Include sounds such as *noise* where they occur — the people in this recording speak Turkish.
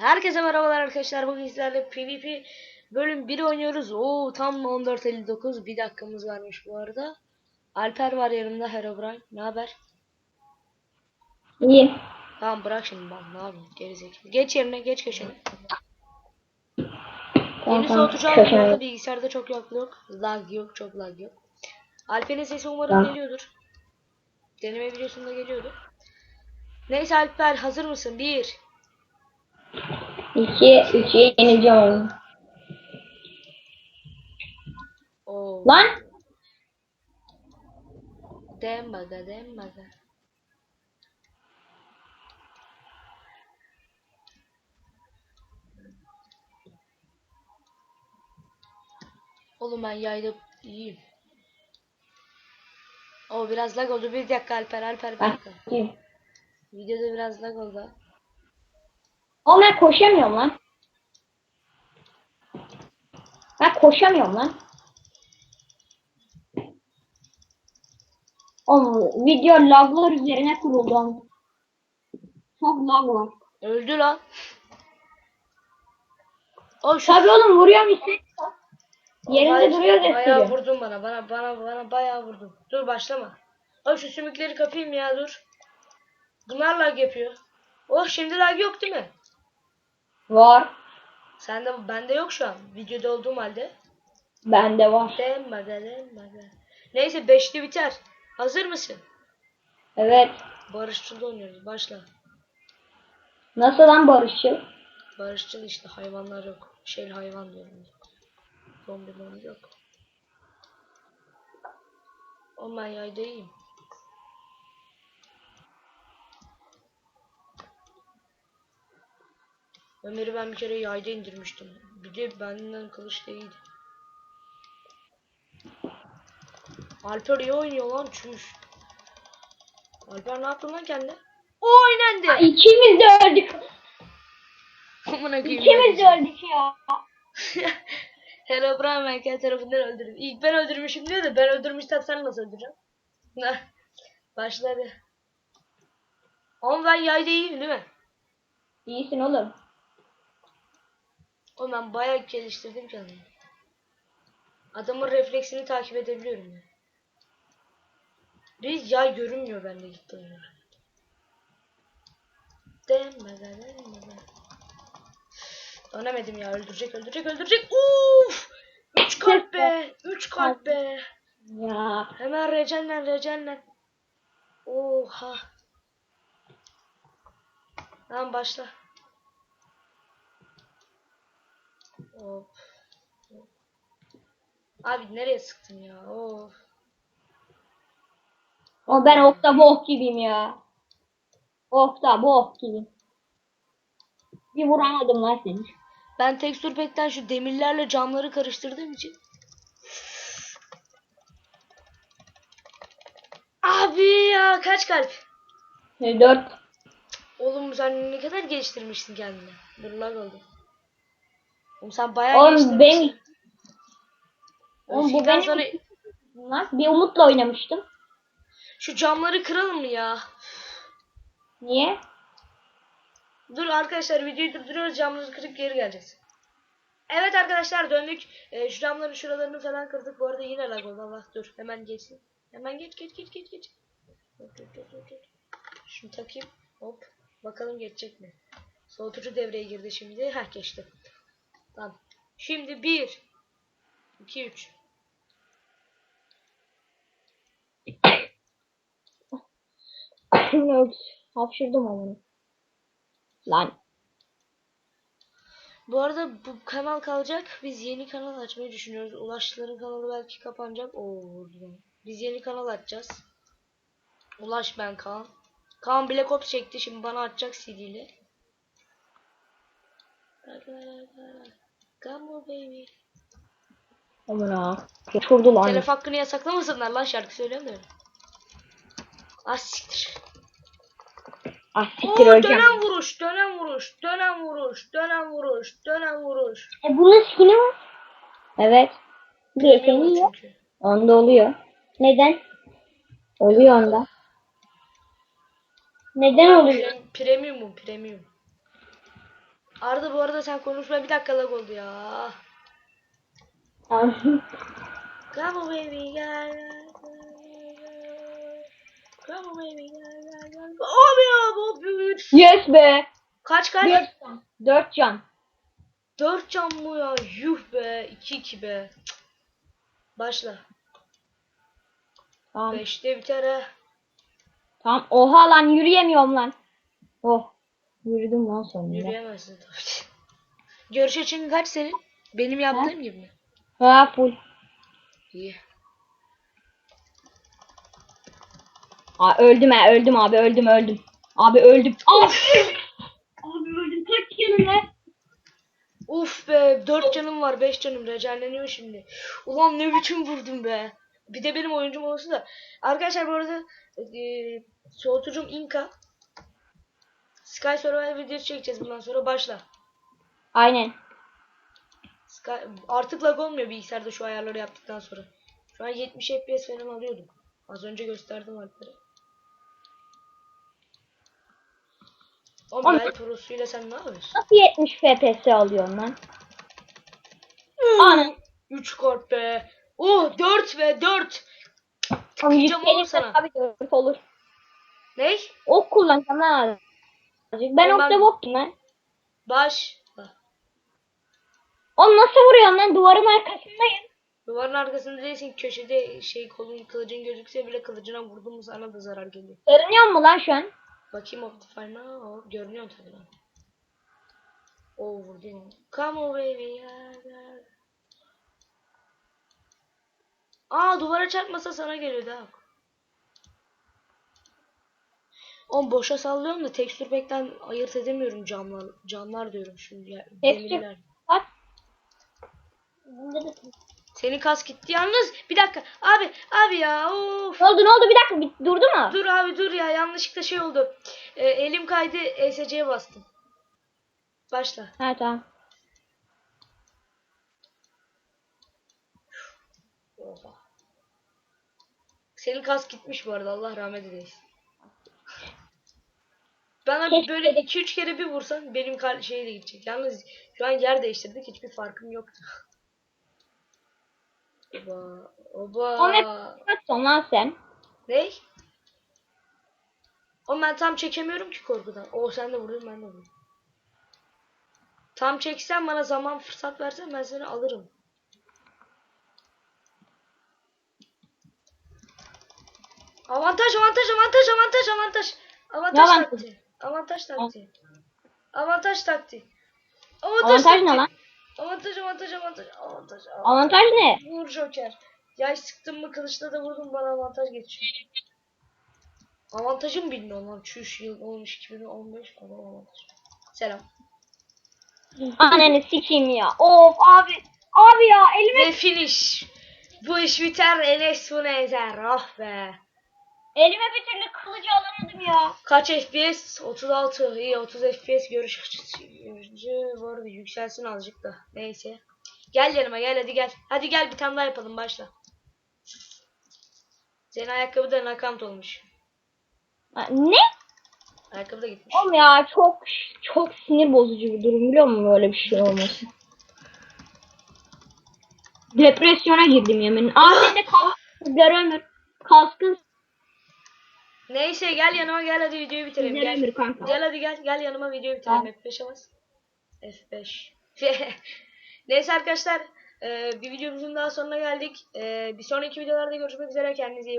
Herkese merhabalar arkadaşlar. Bugün sizlerle PvP bölüm 1 oynuyoruz. Oo tam 14.59. Bir dakikamız varmış bu arada. Alper var yanımda Herobrine. Ne haber? İyi. Tamam bırak şimdi bak ne yapayım gerizekalı. Geç yerine geç köşene. Yeni Köşeme. arada bilgisayarda çok yok yok. Lag yok çok lag yok. Alper'in sesi umarım Tamam. geliyordur. Deneme videosunda geliyordu. Neyse Alper hazır mısın? 1 İki, üçü yeneceğim onu. Oo. Lan! Dembaga dembaga. Oğlum ben yayda iyiyim. O biraz lag oldu. Bir dakika Alper Alper bir Ben dakika. Videoda biraz lag oldu. Oğlum ben koşamıyorum lan. Ben koşamıyorum lan. Oğlum video laglar üzerine kuruldu. Çok lag var. Öldü lan. O şu Tabii oğlum vuruyorum işte. Yerinde Hayır, duruyor Bayağı gösteriyor. vurdun bana. Bana bana bana bayağı vurdun. Dur başlama. Abi şu sümükleri kapayım ya dur. Bunlar lag yapıyor. Oh şimdi lag yok değil mi? Var. Sende bende yok şu an. Videoda olduğum halde. Bende var. Dembaga dembaga. Neyse beşli biter. Hazır mısın? Evet. Barışçıl oynuyoruz. Başla. Nasıl lan barışçıl? Barışçıl işte hayvanlar yok. Şey hayvan diyorum. Zombi yok. O ben yayda Ömer'i ben bir kere yayda indirmiştim. Bir de benden kılıç değildi. Alper iyi oynuyor lan çüş. Alper ne yaptın lan kendine? O oynandı. İkimiz de öldük. Amına koyayım. İkimiz de öldük ya. Hello Brian Michael tarafından öldürdüm. İlk ben öldürmüşüm diyor da ben öldürmüşsem sen nasıl öldüreceksin? *laughs* Başladı. Ama ben yayda iyiyim değil mi? İyisin oğlum. Oğlum ben bayağı geliştirdim kendimi. Adamın refleksini takip edebiliyorum ya. Bir yay görünmüyor bende gitti oyunlar. Demede demede. Dönemedim ya öldürecek öldürecek öldürecek. Uf! 3 kalp be. 3 kalp be. Ya. Hemen recenlen recenlen. Oha. Tamam başla. Hop. Abi nereye sıktın ya? Of. O ben okta bok gibiyim ya. Okta bok gibiyim. Bir vuramadım lan seni. Ben tekstür pack'ten şu demirlerle camları karıştırdığım için. Abi ya kaç kalp? E, Dört. Oğlum sen ne kadar geliştirmişsin kendini. Dur lag oldu. Oğlum sen bayağı Oğlum geliştirmişsin. benim, oğlum bu Öfkeden benim sonra lan. Bir umutla oynamıştım. şu camları kıralım mı ya? Niye? Dur arkadaşlar videoyu durduruyoruz camları kırıp geri geleceğiz. Evet arkadaşlar döndük. Ee, şu camların şuralarını falan kırdık. Bu arada yine lag oldu. Allah dur hemen geçsin. Hemen geç geç geç geç geç. Dur, dur, dur, dur, dur. Şunu takayım. Hop. Bakalım geçecek mi? Soğutucu devreye girdi şimdi. Heh geçti. Tamam. Şimdi 1 2 3 Yok. Hapşırdım onu. Lan. Bu arada bu kanal kalacak. Biz yeni kanal açmayı düşünüyoruz. Ulaşların kanalı belki kapanacak. Oo. Biz yeni kanal açacağız. Ulaş ben Kaan. Kaan Black Ops çekti. Şimdi bana atacak CD ile. Come on baby. Aman ha. Uçurdu lan. Telef hakkını yasaklamasınlar lan şarkı söylüyorum da. Ah siktir. Ah Oo siktir öleceğim. dönen vuruş, dönen vuruş, dönen vuruş, dönen vuruş, dönen vuruş. E bunun skin'i var. Evet. Bir Premium seni yok. Onda oluyor. Neden? Oluyor onda. Neden oluyor? Pre- Premiumum, premium. Arda bu arada sen konuşma bir dakika lag oldu ya. Come on baby gel. Come on baby gel gel gel. Abi ya bu büyük. yes be. Kaç kaç? Dört can. Dört can. 4 can mı ya? Yuh be. 2-2 be. Cık. Başla. Tamam. 5'te biter ha. Tamam. Oha lan yürüyemiyorum lan. Oh. Yürüdüm lan sonunda. Yürüyemezsin tabii. Görüş açın kaç senin? Benim yaptığım gibi mi? Ha full. İyi. Aa, öldüm ha öldüm abi öldüm öldüm. Abi öldüm. Abi, abi öldüm kaç canım var? Uf be 4 canım var 5 canım recanleniyor şimdi. Ulan ne biçim vurdum be. Bir de benim oyuncum olsun da. Arkadaşlar bu arada e, soğutucum Inka. Sky Survival videosu çekeceğiz bundan sonra başla. Aynen. Sky, artık lag olmuyor bilgisayarda şu ayarları yaptıktan sonra. Şu an 70 FPS falan alıyordum. Az önce gösterdim. O Oğlum- Bel Pro'suyla sen ne yapıyorsun? Nasıl 70 FPS alıyorsun lan? Ana. 3 kart be. Oh 4 ve 4. Tamam Tıklayacağım oğlum yükselirse sana. tabii 4 olur. Ne? Ok kullanacağım lan azıcık. Ben ben- bokum lan. Baş. Oğlum nasıl vuruyorsun lan? Duvarın arkasındayım. Duvarın arkasında değilsin köşede şey kolun kılıcın gözükse bile kılıcına vurdun mu sana da zarar geliyor. Görünüyor mu lan şu an? Bakayım Optifine'a görünüyor tabii lan. O vurdu ya. Come on baby. Aa duvara çarpmasa sana geliyordu ha. Oğlum boşa sallıyorum da tekstür pack'ten ayırt edemiyorum camlar. Camlar diyorum şimdi ya. Tekstür- Demirler. Bak. Senin kas gitti yalnız. Bir dakika. Abi abi ya. Of. Ne oldu ne oldu bir dakika bir, durdu mu? Dur abi dur ya yanlışlıkla şey oldu. Ee, elim kaydı ESC'ye bastım. Başla. Ha tamam. Senin kas gitmiş bu arada Allah rahmet eylesin. Bana Keşke böyle de- 2-3 kere bir vursan benim kal şey de gidecek. Yalnız şu an yer değiştirdik hiçbir farkım yoktu. Oba. Oba. Ahmet kaçsın lan sen. Ne? O ben tam çekemiyorum ki korkudan. O sen de vurdun ben de vurdum. Tam çeksen bana zaman fırsat versen ben seni alırım. Avantaj avantaj avantaj avantaj avantaj. Avantaj Ne taktiği. Avantaj taktiği. Avantaj taktiği. Avantaj, Avantaj ne lan? Avantaj avantaj avantaj avantaj. avantaj. Ne? Vur Joker. Yaş sıktın mı kılıçla da vurdum bana avantaj geçiyor. Avantajım bilmiyorum lan. Çüş yıl olmuş 2015 bana avantaj. Selam. Ananı sikeyim ya. Of abi. Abi ya elime Ve finish. Bu iş biter Enes bunu ezer. Ah be. Elime bir türlü kılıcı alamadım ya. Kaç FPS? 36. İyi 30 FPS görüş açısı. Bu arada yükselsin azıcık da. Neyse. Gel yanıma gel hadi gel. Hadi gel bir tane daha yapalım başla. Senin ayakkabı da nakant olmuş. Ha, Ne? Ayakkabı da gitmiş. Oğlum ya çok çok sinir bozucu bir durum biliyor musun böyle bir şey olması? Depresyona girdim yemin. Ahmet de kaskın ömür. Kaskın Neyse gel yanıma gel hadi videoyu bitirelim. Güzel Gel. ömür kanka. Gel hadi gel gel yanıma videoyu bitirelim. Tamam. F5'e bas. F5. *laughs* Neyse arkadaşlar e, bir videomuzun daha sonuna geldik. E, bir sonraki videolarda görüşmek üzere. Kendinize iyi bakın.